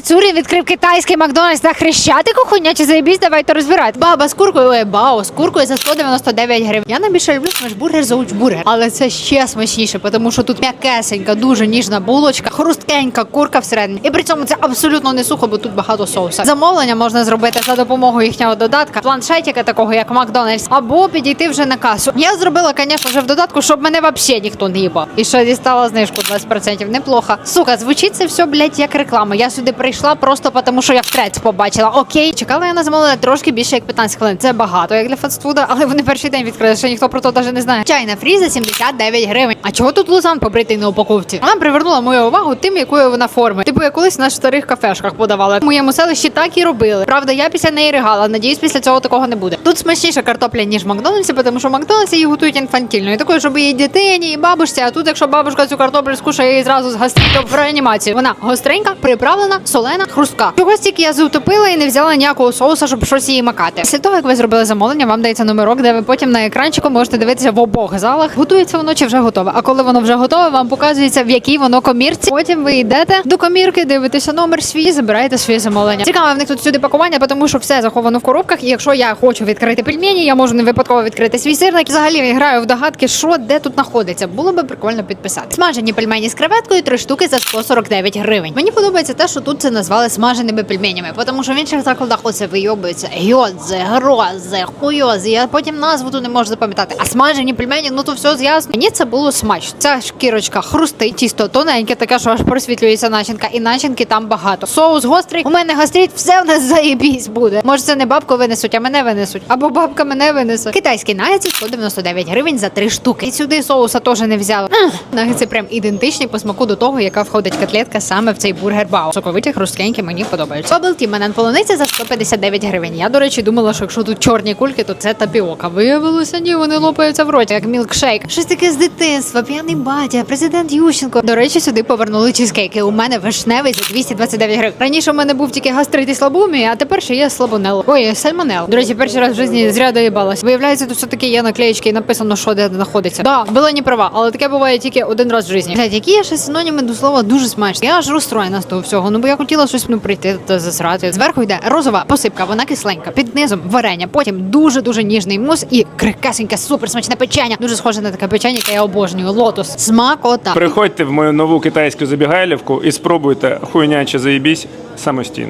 Мацурі відкрив китайський Макдональдс на Хрещатику, хуйня чи заєбісь, давайте розбирати. Баба з куркою, ой, бао, з куркою за 199 гривень. Я найбільше люблю смешбургер за учбургер, але це ще смачніше, тому що тут м'якесенька, дуже ніжна булочка, хрусткенька курка всередині. І при цьому це абсолютно не сухо, бо тут багато соуса. Замовлення можна зробити за допомогою їхнього додатка, планшетика такого, як Макдональдс, або підійти вже на касу. Я зробила, звісно, вже в додатку, щоб мене взагалі ніхто не їбав. І ще дістала знижку 20%. Неплохо. Сука, звучить це все, блядь, як реклама. Я сюди прийшла просто тому, що я в трец побачила. Окей, чекала я на замовлення трошки більше як 15 хвилин. Це багато, як для фастфуда, але вони перший день відкрили, що ніхто про то навіть не знає. Чайна фрі за 79 гривень. А чого тут лузан побритий на упаковці? Вона привернула мою увагу тим, якої вона форми. Типу, я колись на старих кафешках подавала. В моєму селищі так і робили. Правда, я після неї ригала. Надіюсь, після цього такого не буде. Тут смачніша картопля, ніж в Макдональдсі, тому що в Макдональдсі її готують інфантільно. І такою, щоб її дитині і бабушці. А тут, якщо бабушка цю картоплю скушає її зразу з гастритом в реанімацію. Вона гостренька, приправлена, солена, хрустка. Чогось тільки я заутопила і не взяла ніякого соуса, щоб щось її макати. Після того, як ви зробили замовлення, вам дається номерок, де ви потім на екранчику можете дивитися в обох залах. Готується воно чи вже готове. А коли воно вже готове, вам показується в якій воно комірці. Потім ви йдете до комірки, дивитеся номер свій, забираєте своє замовлення. Цікаве в них тут сюди пакування, тому що все заховано в коробках. І якщо я хочу відкрити пельмені, я можу не випадково відкрити свій сирник. Взагалі граю в догадки, що де тут знаходиться. Було би прикольно підписати. Смажені пельмені з креветкою, три штуки за 149 гривень. Мені подобається те, що тут це назвали смаженими пельменями, тому що в інших закладах оце вийобується гьодзе, грозе, хуйози. Я потім назву тут не можу запам'ятати. А смажені пельмені, ну то все з'ясно. Мені це було смачно. Ця шкірочка хрустить, тісто тоненьке, таке, що аж просвітлюється начинка, і начинки там багато. Соус гострий. У мене гастрит, все в нас заєбісь буде. Може, це не бабку винесуть, а мене винесуть. Або бабка мене винесе. Китайські нагетси 199 гривень за три штуки. І сюди соуса теж не взяла. Нагетси прям ідентичні по смаку до того, яка входить котлетка саме в цей бургер бау. Соковиті хрусткенькі мені подобаються. Bubble Tea мене полуниця за 159 гривень. Я, до речі, думала, що якщо тут чорні кульки, то це тапіока. Виявилося, ні, вони лопаються в роті, як мілкшейк. Щось таке з дитинства, п'яний батя, президент Ющенко. До речі, сюди повернули чизкейки. У мене вишневий за 229 гривень. Раніше у мене був тільки гастрит і слабумі, а тепер ще є слабонел. Ой, сальмонел. До речі, перший раз в житті зря доїбалась. Виявляється, тут все таки є наклеєчки і написано, що де знаходиться. Да, була не права, але таке буває тільки один раз в житті. Блядь, які є ще синоніми до слова дуже смачні. Я аж розстроєна з того всього. Ну бо я хотіла щось ну прийти та засрати. Зверху йде розова посипка, вона кисленька. Під низом варення. Потім дуже дуже ніжний мус і крикасеньке, супер смачне печення. Дуже схоже на таке печення, яке я обожнюю. Лотос. Смакота. Приходьте в мою нову китайську забігайлівку і спробуйте хуйняче заїбісь самостійно.